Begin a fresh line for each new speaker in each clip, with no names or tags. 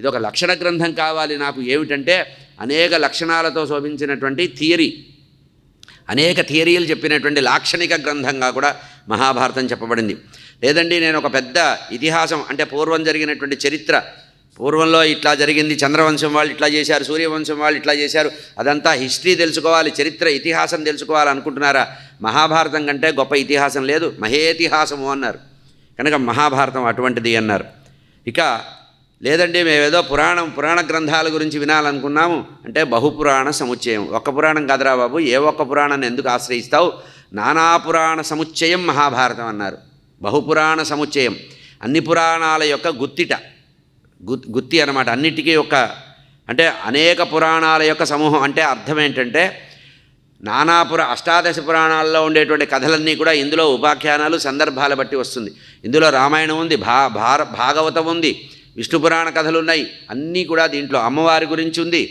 ఇది ఒక లక్షణ గ్రంథం కావాలి నాకు ఏమిటంటే అనేక లక్షణాలతో శోభించినటువంటి థియరీ. అనేక థియరీలు చెప్పినటువంటి లాక్షణిక గ్రంథంగా కూడా మహాభారతం చెప్పబడింది. లేదండి నేను ఒక పెద్ద ఇతిహాసం అంటే పూర్వం జరిగినటువంటి చరిత్ర. పూర్వంలో ఇట్లా జరిగింది చంద్రవంశం వాళ్ళు ఇట్లా చేశారు సూర్యవంశం వాళ్ళు ఇట్లా చేశారు అదంతా హిస్టరీ తెలుసుకోవాలి చరిత్ర ఇతిహాసం తెలుసుకోవాలి అనుకుంటున్నారా? మహాభారతం కంటే గొప్ప ఇతిహాసం లేదు మహేతిహాసము అన్నారు. కనుక మహాభారతం అటువంటిది అన్నారు. ఇక లేదండి మేమేదో పురాణం పురాణ గ్రంథాల గురించి వినాలనుకున్నాము. అంటే బహుపురాణ సముచ్చయం. ఒక్క పురాణం కదరా బాబు ఏ ఒక్క పురాణాన్ని ఎందుకు ఆశ్రయిస్తావు? నానా పురాణ సముచ్చయం మహాభారతం అన్నారు. బహుపురాణ సముచ్చయం. అన్ని పురాణాల యొక్క గుత్తిట గుత్తి అనమాట అన్నిటికీ ఒక అంటే అనేక పురాణాల యొక్క సమూహం. అంటే అర్థం ఏంటంటే నానాపుర అష్టాదశ పురాణాల్లో ఉండేటువంటి కథలన్నీ కూడా ఇందులో ఉపాఖ్యానాలు సందర్భాల బట్టి వస్తుంది. ఇందులో రామాయణం ఉంది భా భార భాగవతం ఉంది. విష్ణు పురాణ కథలు ఉన్నాయి అన్నీ కూడా దీంట్లో అమ్మవారి గురించి ఉంది.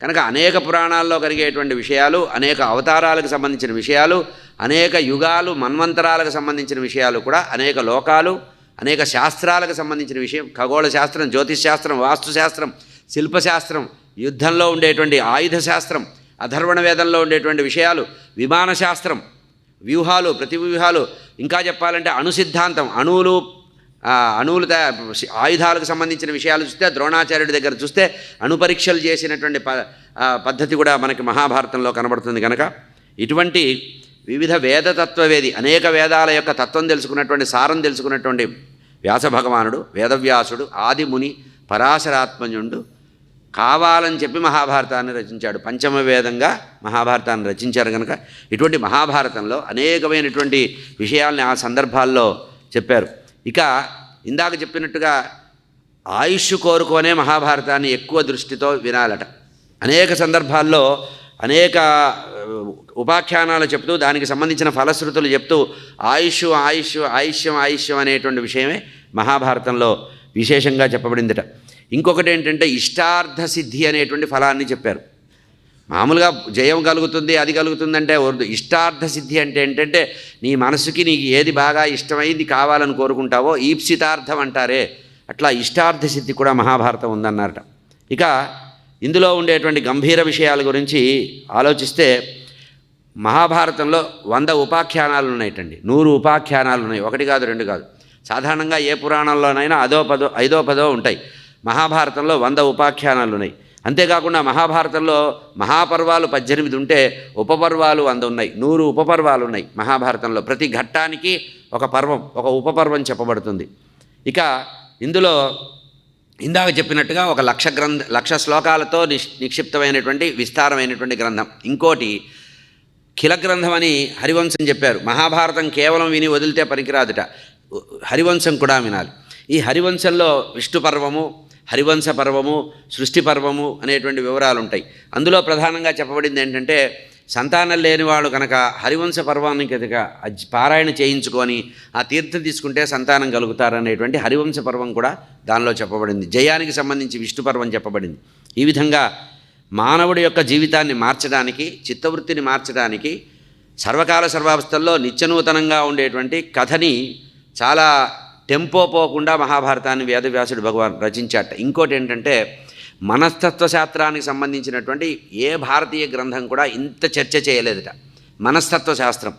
కనుక అనేక పురాణాల్లో కలిగేటువంటి విషయాలు అనేక అవతారాలకు సంబంధించిన విషయాలు అనేక యుగాలు మన్వంతరాలకు సంబంధించిన విషయాలు కూడా అనేక లోకాలు అనేక శాస్త్రాలకు సంబంధించిన విషయం ఖగోళ శాస్త్రం జ్యోతిష్ శాస్త్రం వాస్తుశాస్త్రం శిల్పశాస్త్రం యుద్ధంలో ఉండేటువంటి ఆయుధ శాస్త్రం అధర్వణ వేదంలో ఉండేటువంటి విషయాలు విమాన శాస్త్రం వ్యూహాలు ప్రతి వ్యూహాలు ఇంకా చెప్పాలంటే అణు సిద్ధాంతం అణువులు అణువులు ఆయుధాలకు సంబంధించిన విషయాలు చూస్తే ద్రోణాచార్యుడి దగ్గర చూస్తే అణు పరీక్షలు చేసినటువంటి ప పద్ధతి కూడా మనకి మహాభారతంలో కనబడుతుంది కనుక ఇటువంటి వివిధ వేదతత్వవేది అనేక వేదాల యొక్క తత్వం తెలుసుకున్నటువంటి సారం తెలుసుకున్నటువంటి వ్యాస భగవానుడు వేదవ్యాసుడు ఆదిముని పరాశరాత్మజుడు కావాలని చెప్పి మహాభారతాన్ని రచించాడు. పంచమ వేదంగా మహాభారతాన్ని రచించారు కనుక ఇటువంటి మహాభారతంలో అనేకమైనటువంటి విషయాల్ని ఆ సందర్భాల్లో చెప్పారు. ఇక ఇందాక చెప్పినట్టుగా ఆయుష్ కోరుకోనే మహాభారతాన్ని ఎక్కువ దృష్టితో వినాలట. అనేక సందర్భాల్లో అనేక ఉపాఖ్యానాలు చెప్తూ దానికి సంబంధించిన ఫలశ్రుతులు చెప్తూ ఆయుష్ ఆయుష్ ఆయుష్యం ఆయుష్యం అనేటువంటి విషయమే మహాభారతంలో విశేషంగా చెప్పబడిందిట. ఇంకొకటి ఏంటంటే ఇష్టార్థ సిద్ధి అనేటువంటి ఫలాన్ని చెప్పారు. మామూలుగా జయం కలుగుతుంది అది కలుగుతుందంటే అంటే ఇష్టార్థ సిద్ధి అంటే ఏంటంటే నీ మనసుకి నీకు ఏది బాగా ఇష్టమైంది కావాలని కోరుకుంటావో ఈప్సితార్థం అంటారే. అట్లా ఇష్టార్థ సిద్ధి కూడా మహాభారతం ఉందన్నారట. ఇక ఇందులో ఉండేటువంటి గంభీర విషయాల గురించి ఆలోచిస్తే మహాభారతంలో వంద ఉపాఖ్యానాలు ఉన్నాయటండి. నూరు ఉపాఖ్యానాలు ఉన్నాయి. ఒకటి కాదు రెండు కాదు. సాధారణంగా ఏ పురాణంలోనైనా అదో పదో ఐదో పదో ఉంటాయి. మహాభారతంలో వంద ఉపాఖ్యానాలు ఉన్నాయి. అంతేకాకుండా మహాభారతంలో మహాపర్వాలు పద్దెనిమిది ఉంటే ఉపపర్వాలు వంద ఉన్నాయి. నూరు ఉపపర్వాలు ఉన్నాయి మహాభారతంలో. ప్రతి ఘట్టానికి ఒక పర్వం ఒక ఉపపర్వం చెప్పబడుతుంది. ఇక ఇందులో ఇందాక చెప్పినట్టుగా ఒక లక్ష గ్రంథ లక్ష శ్లోకాలతో నిష్ నిక్షిప్తమైనటువంటి విస్తారమైనటువంటి గ్రంథం. ఇంకోటి ఖిల గ్రంథం అని హరివంశం చెప్పారు. మహాభారతం కేవలం విని వదిలితే పనికిరాదుట. హరివంశం కూడా వినాలి. ఈ హరివంశంలో విష్ణు పర్వము హరివంశ పర్వము సృష్టి పర్వము అనేటువంటి వివరాలు ఉంటాయి అందులో ప్రధానంగా చెప్పబడింది ఏంటంటే సంతానం లేనివాడు కనుక హరివంశ పర్వాన్ని కనుక పారాయణ చేయించుకొని ఆ తీర్థం తీసుకుంటే సంతానం కలుగుతారనేటువంటి హరివంశ పర్వం కూడా దానిలో చెప్పబడింది. జయానికి సంబంధించి విష్ణు పర్వం చెప్పబడింది. ఈ విధంగా మానవుడి యొక్క జీవితాన్ని మార్చడానికి చిత్తవృత్తిని మార్చడానికి సర్వకాల సర్వావస్థల్లో నిత్యనూతనంగా ఉండేటువంటి కథని చాలా టెంపో పోకుండా మహాభారతాన్ని వేదవ్యాసుడు భగవాన్ రచించాట. ఇంకోటి ఏంటంటే మనస్తత్వ శాస్త్రానికి సంబంధించినటువంటి ఏ భారతీయ గ్రంథం కూడా ఇంత చర్చ చేయలేదట. మనస్తత్వ శాస్త్రం.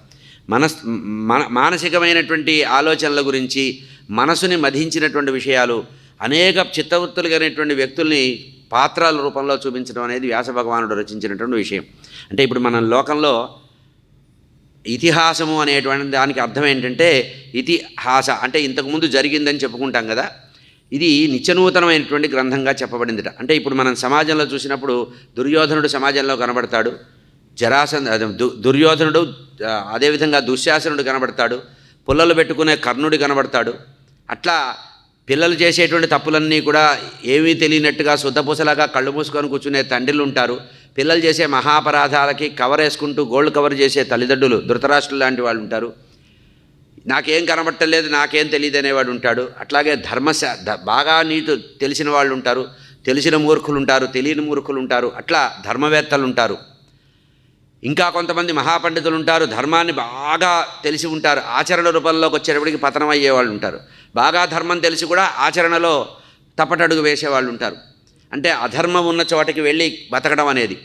మనస్ మన మానసికమైనటువంటి ఆలోచనల గురించి మనసుని మధించినటువంటి విషయాలు అనేక చిత్తవృత్తులు కలిగినటువంటి వ్యక్తుల్ని పాత్రల రూపంలో చూపించడం అనేది వ్యాస భగవానుడు రచించినటువంటి విషయం. అంటే ఇప్పుడు మన లోకంలో ఇతిహాసము అనేటువంటి దానికి అర్థం ఏంటంటే ఇతిహాస అంటే ఇంతకుముందు జరిగిందని చెప్పుకుంటాం కదా ఇది నిత్యనూతనమైనటువంటి గ్రంథంగా చెప్పబడిందిట. అంటే ఇప్పుడు మనం సమాజంలో చూసినప్పుడు దుర్యోధనుడు సమాజంలో కనబడతాడు జరాసన్ దు- దుర్యోధనుడు అదేవిధంగా దుశ్శాసనుడు కనబడతాడు పుల్లలు పెట్టుకునే కర్ణుడు కనబడతాడు. అట్లా పిల్లలు చేసేటువంటి తప్పులన్నీ కూడా ఏమీ తెలియనట్టుగా శుద్ధపూసలాగా కళ్ళు మూసుకొని కూర్చునే తండ్రులు ఉంటారు. పిల్లలు చేసే మహాపరాధాలకి కవర్ వేసుకుంటూ గోల్డ్ కవర్ చేసే తల్లిదండ్రులు ధృతరాష్ట్రులు లాంటి వాళ్ళు ఉంటారు. నాకేం కనబట్టలేదు నాకేం తెలియదు అనేవాడు ఉంటాడు. అట్లాగే ధర్మశా బాగా నీటు తెలిసిన వాళ్ళు ఉంటారు తెలిసిన మూర్ఖులు ఉంటారు తెలియని మూర్ఖులు ఉంటారు అట్లా ధర్మవేత్తలు ఉంటారు. ఇంకా కొంతమంది మహాపండితులు ఉంటారు ధర్మాన్ని బాగా తెలిసి ఉంటారు ఆచరణ రూపంలోకి వచ్చేటప్పటికి పతనం అయ్యే వాళ్ళు ఉంటారు. బాగా ధర్మం తెలిసి కూడా ఆచరణలో తప్పటడుగు వేసేవాళ్ళు ఉంటారు. అంటే అధర్మం ఉన్న చోటకి వెళ్ళి బతకడం అనేది.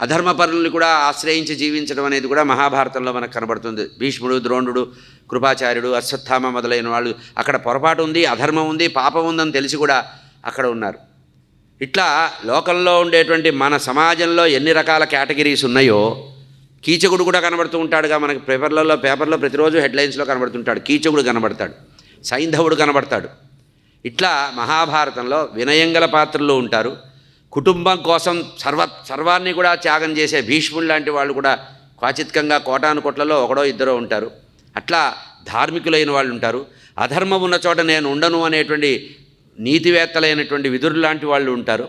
అధర్మ పనులను కూడా ఆశ్రయించి జీవించడం అనేది కూడా మహాభారతంలో మనకు కనబడుతుంది. భీష్ముడు ద్రోణుడు కృపాచార్యుడు అశ్వత్థామ మొదలైన వాళ్ళు అక్కడ పొరపాటు ఉంది అధర్మం ఉంది పాపం ఉందని తెలిసి కూడా అక్కడ ఉన్నారు. ఇట్లా లోకంలో ఉండేటువంటి మన సమాజంలో ఎన్ని రకాల కేటగిరీస్ ఉన్నాయో కీచకుడు కూడా కనబడుతూ ఉంటాడుగా మనకి పేపర్లలో పేపర్లో ప్రతిరోజు హెడ్లైన్స్లో కనబడుతుంటాడు. కీచకుడు కనబడతాడు. సైంధవుడు కనబడతాడు. ఇట్లా మహాభారతంలో వినయంగల పాత్రలు ఉంటారు. కుటుంబం కోసం సర్వ సర్వాన్ని కూడా త్యాగం చేసే భీష్ముడు లాంటి వాళ్ళు కూడా క్వాచిత్కంగా కోటాను కొట్లలో ఒకడో ఇద్దరో ఉంటారు. అట్లా ధార్మికులైన వాళ్ళు ఉంటారు. అధర్మం ఉన్న చోట నేను ఉండను అనేటువంటి నీతివేత్తలైనటువంటి విదురు లాంటి వాళ్ళు ఉంటారు.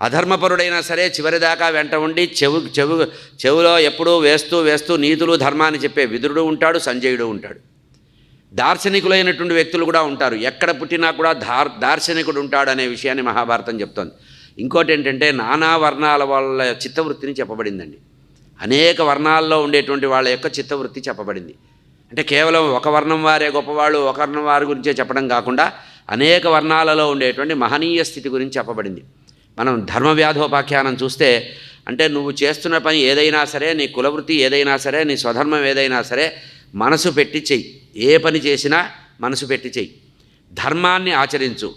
అధర్మపరుడైనా సరే చివరిదాకా వెంట ఉండి చెవు చెవు చెవులో ఎప్పుడూ వేస్తూ వేస్తూ నీతులు ధర్మాన్ని చెప్పే విదురుడు ఉంటాడు సంజయుడు ఉంటాడు. దార్శనికులైనటువంటి వ్యక్తులు కూడా ఉంటారు. ఎక్కడ పుట్టినా కూడా దార్ దార్శనికుడు ఉంటాడు అనే విషయాన్ని మహాభారతం చెప్తోంది. ఇంకోటి ఏంటంటే నానా వర్ణాల వాళ్ళ చిత్తవృత్తిని చెప్పబడిందండి. అనేక వర్ణాల్లో ఉండేటువంటి వాళ్ళ యొక్క చిత్తవృత్తి చెప్పబడింది. అంటే కేవలం ఒక వర్ణం వారే గొప్పవాళ్ళు ఒక వర్ణం వారి గురించే చెప్పడం కాకుండా అనేక వర్ణాలలో ఉండేటువంటి మహనీయ స్థితి గురించి చెప్పబడింది. మనం ధర్మ వ్యాధోపాఖ్యానం చూస్తే అంటే నువ్వు చేస్తున్న పని ఏదైనా సరే నీ కులవృత్తి ఏదైనా సరే నీ స్వధర్మం ఏదైనా సరే మనసు పెట్టి చెయ్యి. ఏ పని చేసినా మనసు పెట్టి చెయ్యి. ధర్మాన్ని ఆచరించు.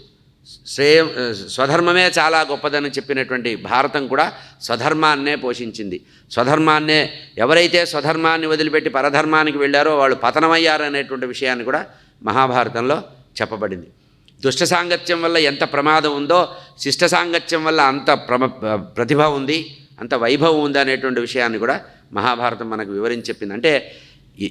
శ్రేయ స్వధర్మమే చాలా గొప్పదని చెప్పినటువంటి భారతం కూడా స్వధర్మాన్నే పోషించింది. స్వధర్మాన్నే ఎవరైతే స్వధర్మాన్ని వదిలిపెట్టి పరధర్మానికి వెళ్ళారో వాళ్ళు పతనమయ్యారనేటువంటి విషయాన్ని కూడా మహాభారతంలో చెప్పబడింది. దుష్ట సాంగత్యం వల్ల ఎంత ప్రమాదం ఉందో శిష్ట సాంగత్యం వల్ల అంత ప్రమ ప్రతిభ ఉంది అంత వైభవం ఉంది అనేటువంటి విషయాన్ని కూడా మహాభారతం మనకు వివరించి చెప్పింది. అంటే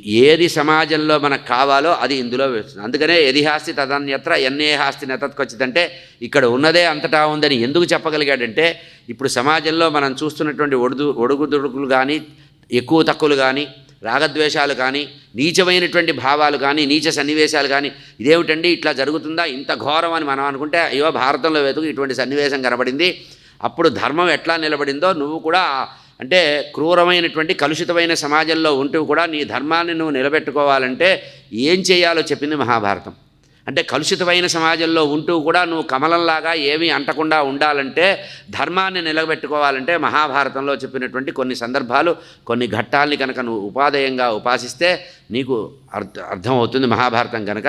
ఏది సమాజంలో మనకు కావాలో అది ఇందులో వేస్తుంది. అందుకనే ఎదిహాస్తి తదన్యత్ర ఎన్నే హాస్తి నెతత్కొచ్చిందంటే ఇక్కడ ఉన్నదే అంతటా ఉందని ఎందుకు చెప్పగలిగాడంటే ఇప్పుడు సమాజంలో మనం చూస్తున్నటువంటి ఒడుదు ఒడుగుదుడుకులు కానీ ఎక్కువ తక్కువలు కానీ రాగద్వేషాలు కానీ నీచమైనటువంటి భావాలు కానీ నీచ సన్నివేశాలు కానీ ఇదేమిటండి? ఇట్లా జరుగుతుందా? ఇంత ఘోరం అని మనం అనుకుంటే అయ్యో భారతంలో వెతుకు ఇటువంటి సన్నివేశం కనబడింది. అప్పుడు ధర్మం ఎట్లా నిలబడిందో నువ్వు కూడా అంటే క్రూరమైనటువంటి కలుషితమైన సమాజంలో ఉంటూ కూడా నీ ధర్మాన్ని నువ్వు నిలబెట్టుకోవాలంటే ఏం చేయాలో చెప్పింది మహాభారతం. అంటే కలుషితమైన సమాజంలో ఉంటూ కూడా నువ్వు కమలంలాగా ఏమీ అంటకుండా ఉండాలంటే ధర్మాన్ని నిలబెట్టుకోవాలంటే మహాభారతంలో చెప్పినటువంటి కొన్ని సందర్భాలు కొన్ని ఘట్టాల్ని కనుక నువ్వు ఉపాధేయంగా ఉపాసిస్తే నీకు అర్థ అర్థమవుతుంది మహాభారతం కనుక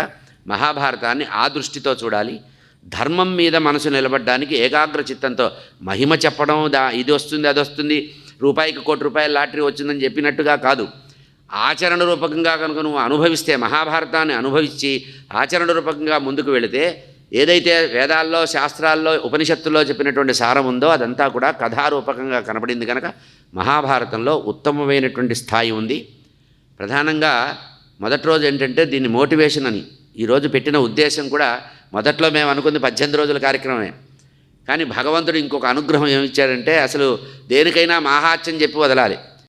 మహాభారతాన్ని ఆ దృష్టితో చూడాలి. ధర్మం మీద మనసు నిలబడడానికి ఏకాగ్ర చిత్తంతో మహిమ చెప్పడం దా ఇది వస్తుంది అది వస్తుంది. రూపాయికి కోటి రూపాయల లాటరీ వచ్చిందని చెప్పినట్టుగా కాదు. ఆచరణ రూపకంగా కనుక నువ్వు అనుభవిస్తే మహాభారతాన్ని అనుభవించి ఆచరణ రూపకంగా ముందుకు వెళితే ఏదైతే వేదాల్లో శాస్త్రాల్లో ఉపనిషత్తుల్లో చెప్పినటువంటి సారం ఉందో అదంతా కూడా కథారూపకంగా కనబడింది కనుక మహాభారతంలో ఉత్తమమైనటువంటి స్థాయి ఉంది. ప్రధానంగా మొదటి రోజు ఏంటంటే దీన్ని మోటివేషన్ అని. ఈరోజు పెట్టిన ఉద్దేశం కూడా మొదట్లో మేము అనుకుంది పద్దెనిమిది రోజుల కార్యక్రమమే. కానీ భగవంతుడు ఇంకొక అనుగ్రహం ఏమిచ్చాడంటే అసలు దేనికైనా మాహాత్యం చెప్పి వదలాలి.